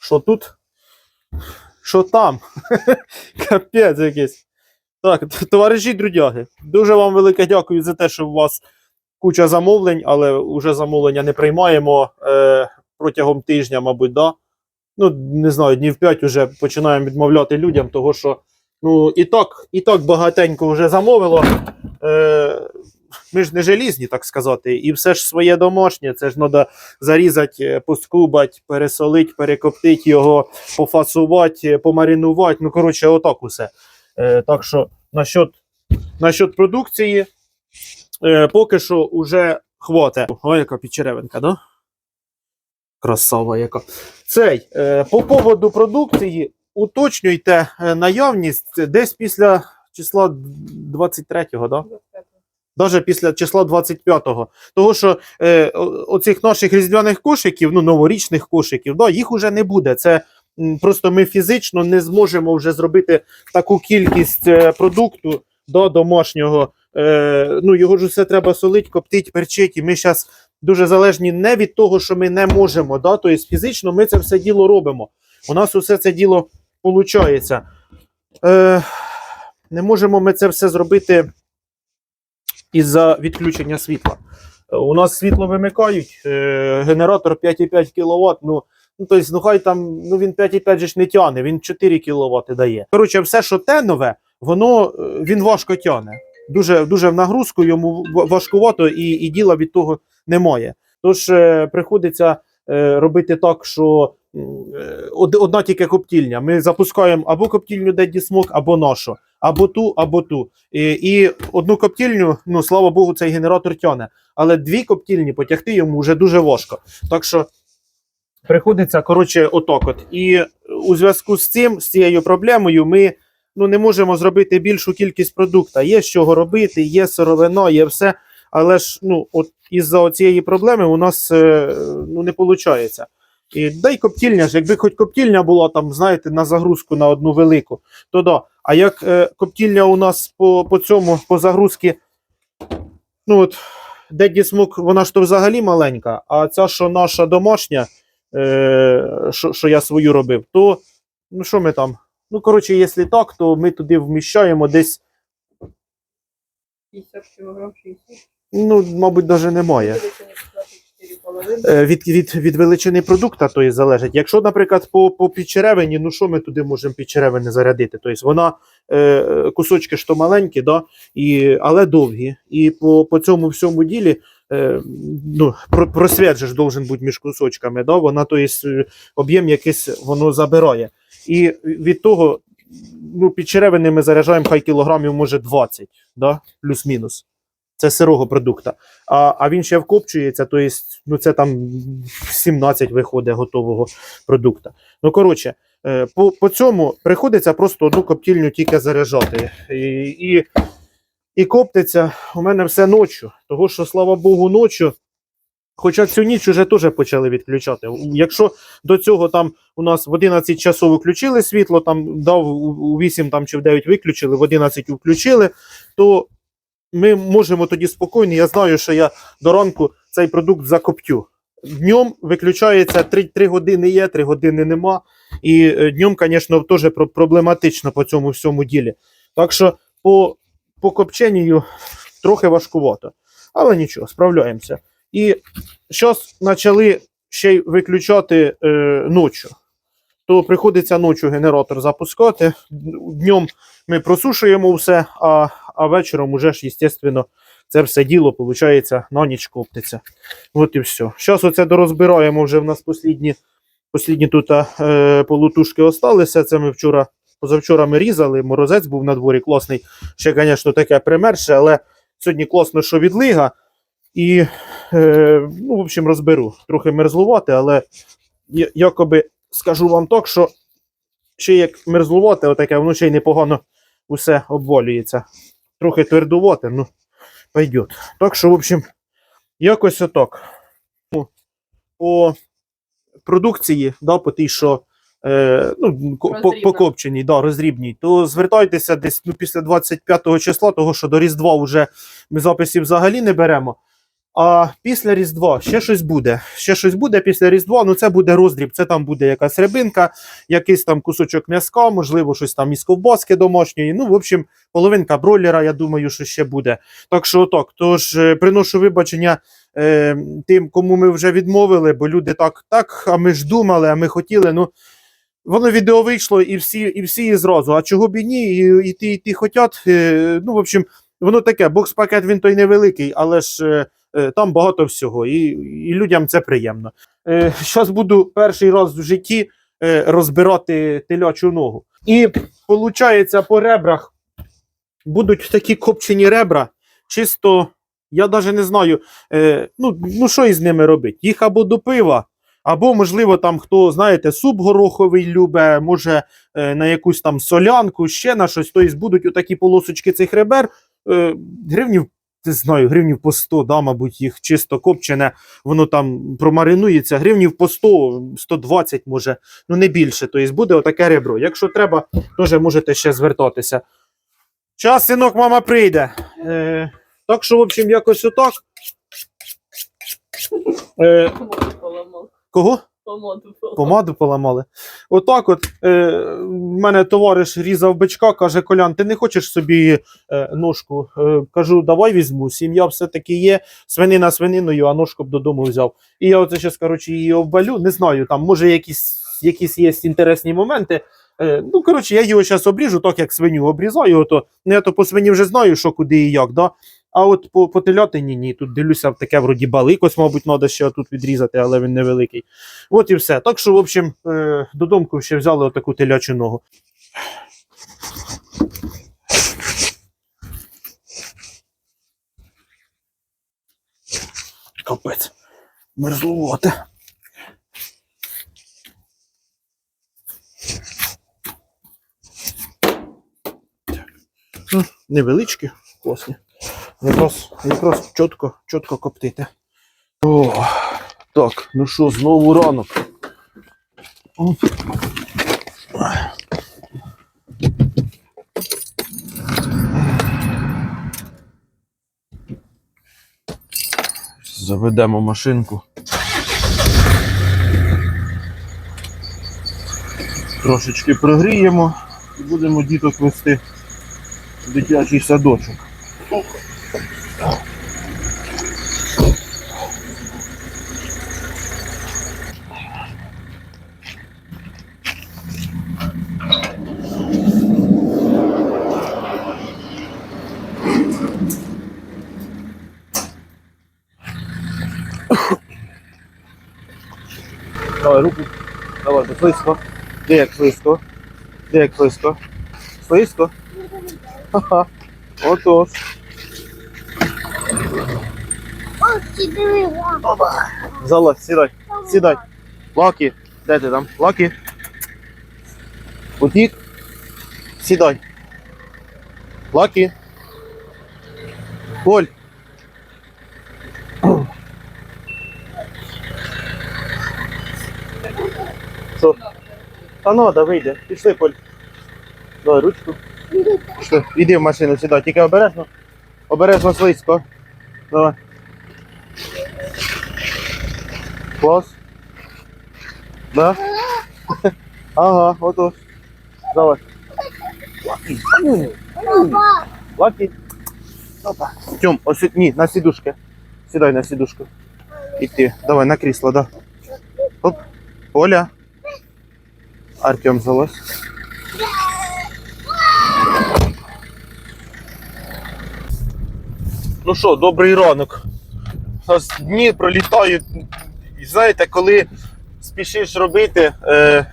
Що тут? Що там? Капець якийсь. Так, товариші друдяги, дуже вам велике дякую за те, що у вас куча замовлень, але вже замовлення не приймаємо е, протягом тижня, мабуть, да? Ну, не знаю, днів 5 вже починаємо відмовляти людям, того що ну, і так, і так багатенько вже замовило. Е, ми ж не желізні, так сказати, і все ж своє домашнє, це ж треба зарізати, поскубати, пересолити, перекоптити його, пофасувати, помаринувати. Ну, коротше, отак усе. Е, так що насчет, насчет продукції, е, поки що вже хватить. Ой, яка підчеревинка, да? Красава яка. Цей, е, по поводу продукції, уточнюйте е, наявність десь після числа 23-го, да? Навіть після числа 25-го. Того, що е, оцих наших різдвяних кошиків, ну, новорічних кошиків, да, їх уже не буде. Це просто ми фізично не зможемо вже зробити таку кількість е, продукту да, домашнього. Е, ну, його ж все треба солить, коптить, перчить. І ми зараз дуже залежні не від того, що ми не можемо. Да, тобто фізично ми це все діло робимо. У нас усе це діло виходить. Е, не можемо ми це все зробити із-за відключення світла. У нас світло вимикають, е, генератор 5,5 кВт. Ну, ну, тобто, ну хай там ну, він 5,5 же ж не тягне, він 4 кВт дає. Коротше, все, що те нове, воно е, він важко тягне. Дуже, дуже в нагрузку йому важкувато і, і діла від того немає. Тож е, приходиться робити так, що е, од- одна тільки коптільня. Ми запускаємо або коптільню Daddy Smoke, або нашу, або ту, або ту. І, і одну коптільню, ну слава Богу, цей генератор тяне. Але дві коптільні потягти йому вже дуже важко. Так що приходиться, коротше, отак от. І у зв'язку з цим, з цією проблемою, ми ну, не можемо зробити більшу кількість продукту. Є з чого робити, є сировина, є все. Але ж ну, от із-за цієї проблеми у нас е, ну, не виходить. І дай коптільня ж, якби хоч коптільня була там, знаєте, на загрузку на одну велику, то да. А як е, коптільня у нас по, по цьому, по загрузці, ну от, Daddy Smoke, вона ж то взагалі маленька, а ця, що наша домашня, е, що, що я свою робив, то ну що ми там? Ну, коротше, якщо так, то ми туди вміщаємо десь, 50 кілограм 60. Ну, мабуть, навіть немає. Величини 24,5. Е, Від, від, від величини продукта то і залежить. Якщо, наприклад, по, по підчеревині, ну що ми туди можемо підчеревини зарядити? Тобто вона е, кусочки то маленькі, да? і, але довгі. І по, по цьому всьому ділі е, ну, про, просвіт же ж должен бути між кусочками. Да? Вона то есть, е, об'єм якийсь воно забирає. І від того ну, підчеревини ми заряджаємо хай кілограмів, може 20, да? плюс-мінус. Це сирого продукта. А, а він ще вкопчується, то есть, ну це там 17 виходить готового продукту. Ну, коротше, е, по, по цьому приходиться просто одну коптільню тільки заряджати. І, і, і коптиться у мене все ночі. Того що, слава Богу, ночі. Хоча цю ніч вже теж почали відключати. Якщо до цього там у нас в 11 часов включили світло, там дав у 8 там, чи в 9 виключили, в 11 включили, то ми можемо тоді спокійно. Я знаю, що я до ранку цей продукт закоптю. Днем виключається 3, 3 години є, 3 години нема. І е, днем, звісно, теж проблематично по цьому всьому ділі. Так що по, по копченню трохи важкувато. Але нічого, справляємося. І зараз почали ще й виключати е, ночі. То приходиться ночі генератор запускати. Днем ми просушуємо все, а, а вечором уже ж, звісно, це все діло, виходить, на ніч коптиться. От і все. Зараз оце дорозбираємо вже в нас послідні, послідні тут е, полутушки осталися. Це ми вчора, позавчора ми різали, морозець був на дворі класний. Ще, звісно, таке примерше, але сьогодні класно, що відлига. І, е, ну, в общем, розберу. Трохи мерзлувати, але якоби скажу вам так, що ще як мерзлувати, отаке, воно ще й непогано усе обвалюється. Трохи твердувати, ну, пойдет. Так що, в общем, якось отак. Ну, По продукції, да, по тій, що е, ну, ко- по, Роздрібна. по копченій, да, розрібній, то звертайтеся десь ну, після 25 числа, того що до Різдва вже ми записів взагалі не беремо. А після Різдва ще щось буде. Ще щось буде після Різдва. Ну це буде роздріб. Це там буде якась рибинка, якийсь там кусочок м'язка, можливо, щось там із ковбаски домашньої. Ну, в общем, половинка бройлера, я думаю, що ще буде. Так що отак. Тож е, приношу вибачення е, тим, кому ми вже відмовили, бо люди так, так, а ми ж думали, а ми хотіли. Ну, воно відео вийшло, і всі, і всі і зразу. А чого б і ні? І, і ті, і ті хотять. Е, ну, в общем, воно таке. Бокс-пакет він той невеликий, але ж. Е, Е, Там багато всього, і, і людям це приємно. Е, Зараз буду перший раз в житті е, розбирати телячу ногу. І виходить, по ребрах будуть такі копчені ребра, чисто, я навіть не знаю, е, ну, ну що із ними робити? Їх або до пива, або, можливо, там хто, знаєте, суп гороховий любе, може е, на якусь там солянку, ще на щось. Тобто будуть отакі полосочки цих ребер, е, гривнів не знаю, гривнів по 100, да, мабуть, їх чисто копчене, воно там промаринується, гривнів по 100, 120 може, ну не більше. Тобто буде отаке ребро. Якщо треба, теж можете ще звертатися. Час, синок, мама прийде. Е, так що, в общем, якось отак. Е, кого? Помаду. Помаду поламали. Отак, от е, мене товариш різав бичка, каже: Колян, ти не хочеш собі е, ножку? Е, кажу, давай візьму. Сім'я все-таки є, свинина свининою, а ножку б додому взяв. І я оце зараз, коротше, її обвалю. Не знаю, там може якісь, якісь є інтересні моменти. Е, ну, коротше, я його зараз обріжу, так як свиню обрізаю. Ото, ну, я то по свині вже знаю, що куди і як. Да? А от по, по телятині ні, тут дивлюся, таке вроді баликось, мабуть, треба ще тут відрізати, але він невеликий. От і все. Так що, в общем, е, додому ще взяли отаку телячу ногу. Капець. Ну, невеличкі, класні. Якраз, якраз чітко, чітко коптити. О, так, ну що, знову ранок. Оп. Заведемо машинку. Трошечки прогріємо і будемо діток вести в дитячий садочок. Давай руку. Давай, то слизько. Де як слизько? Де як слизько? Слизько? Ха-ха. Отож. Залазь, сідай. Сідай. Лакі. Де ти там? Лакі. Утік. Сідай. Лакі. Поль. Що? Та надо, вийде. Пішли, Поль. Давай ручку. Пішли. Іди в машину сідай, тільки обережно. Обережно слизько. Давай. Клас. Да? Ага, отож. Давай. Лакі. Тьом, ось ні, на сідушки. Сідай на сідушку. І ти. Давай на крісло, да. Оп. Оля. Артем залазь. Ну що, добрий ранок. У дні пролітають. Знаєте, коли спішиш робити, е,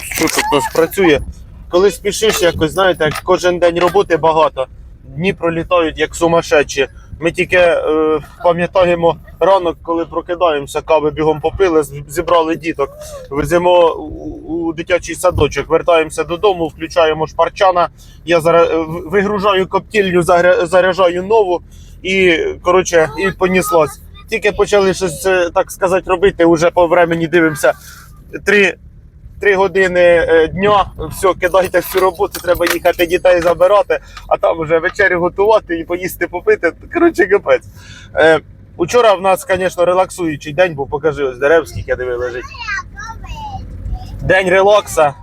що тут у працює, коли спішиш якось, знаєте, кожен день роботи багато, дні пролітають як сумасшедші. Ми тільки е, пам'ятаємо ранок, коли прокидаємося, кави бігом попили, зібрали діток, веземо у, дитячий садочок, вертаємося додому, включаємо шпарчана. Я зараз е, вигружаю коптільню, заря- заряджаю нову і коротше, і поніслось. Тільки почали щось, е, так сказати, робити, вже по времені дивимося. Три, три години е, дня, все, кидайте всю роботу, треба їхати дітей забирати, а там вже вечерю готувати і поїсти попити. Коротше, капець. Е, Учора в нас, звісно, релаксуючий день, бо покажи ось дерев, скільки диви лежить. День релакса.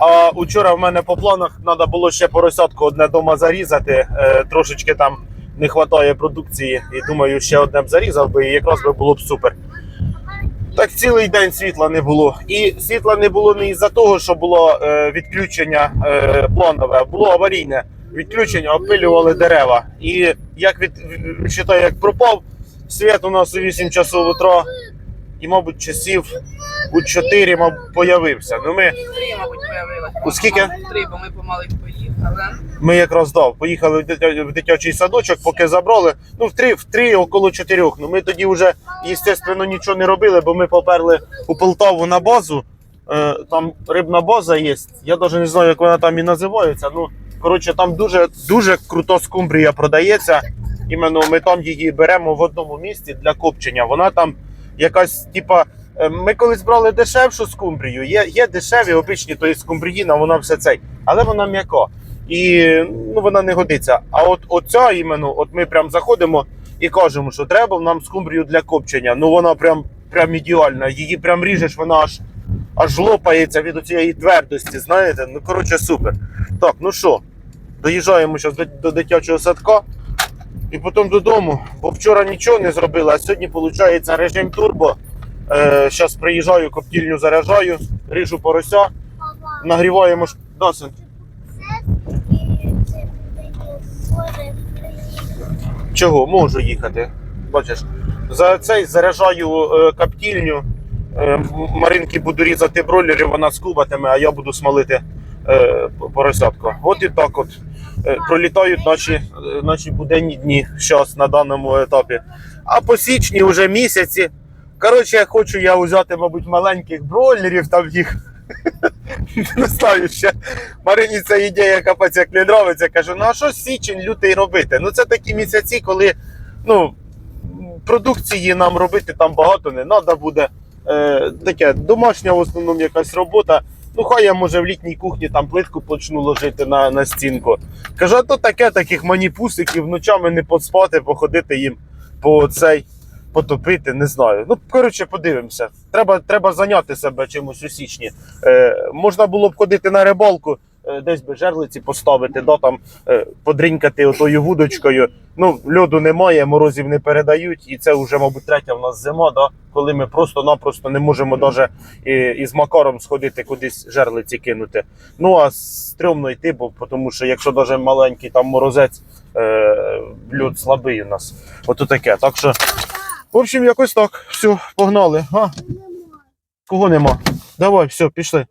А учора в мене по планах треба було ще поросятку одне дома зарізати. Е, трошечки там не вистачає продукції. І думаю, ще одне б зарізав би, і якраз би було б супер. Так цілий день світла не було. І світла не було не із-за того, що було е, відключення е, планове, було аварійне відключення, опилювали дерева. І як від вважаю, як пропав, світ у нас у 8 часов утра, і, мабуть, часів у 4, мабуть, появився. Ну, ми, Три, мабуть, появилася. У скільки? Три, бо ми помалих поїхали. ми якраз дав, поїхали в, дитя, в дитячий садочок, поки забрали. Ну, в три, в три около чотирьох. Ну, ми тоді вже, звісно, нічого не робили, бо ми поперли у Полтаву на базу. Е, там рибна база є. Я навіть не знаю, як вона там і називається. Ну, коротше, там дуже, дуже крута скумбрія продається. Іменно ми там її беремо в одному місці для копчення. Вона там якась, типа. Е, Ми колись брали дешевшу скумбрію. Є, є дешеві, обичні, то є скумбріїна, вона все цей, але вона м'яка. І ну, вона не годиться. А от оця іменно, от ми прям заходимо і кажемо, що треба нам скумбрію для копчення. Ну вона прям, прям ідеальна. Її прям ріжеш, вона аж, аж лопається від цієї твердості. Знаєте, ну коротше, супер. Так, ну що, доїжджаємо зараз до, до дитячого садка і потім додому. Бо вчора нічого не зробили, а сьогодні виходить режим турбо. Е, зараз приїжджаю, коптільню заряджаю, ріжу порося, нагріваємо Да. Чого? Можу їхати. Бачиш, за цей заряджаю е, каптільню. Е, Маринки буду різати бройлерів, вона скубатиме, а я буду смолити е, поросятку. От і так от. Е, пролітають наші, е, наші буденні дні зараз на даному етапі. А по січні вже місяці. Коротше, хочу я взяти, мабуть, маленьких бройлерів, там їх. Не знаю ще. Марині ця ідея капець як не нравиться. Кажу, ну а що січень лютий робити? Ну це такі місяці, коли ну, продукції нам робити там багато не треба буде. Е, таке домашня в основному якась робота. Ну, хай я може в літній кухні там плитку почну ложити на, на стінку. Кажу, а то таке таких маніпусиків ночами не поспати, походити їм по цей потопити, не знаю. Ну, коротше, подивимося. Треба, треба зайняти себе чимось у січні. Е, можна було б ходити на рибалку, е, десь би жерлиці поставити, да, там, е, подрінькати отою вудочкою. Ну, льоду немає, морозів не передають, і це вже, мабуть, третя в нас зима, да, коли ми просто-напросто не можемо навіть із макаром сходити кудись жерлиці кинути. Ну а стрьомно йти, бо тому що якщо навіть маленький там морозець, е, льод слабий у нас. Ото таке. Так що, в общем, якось так. Все, погнали. А? Кого нема? Давай, все, пішли.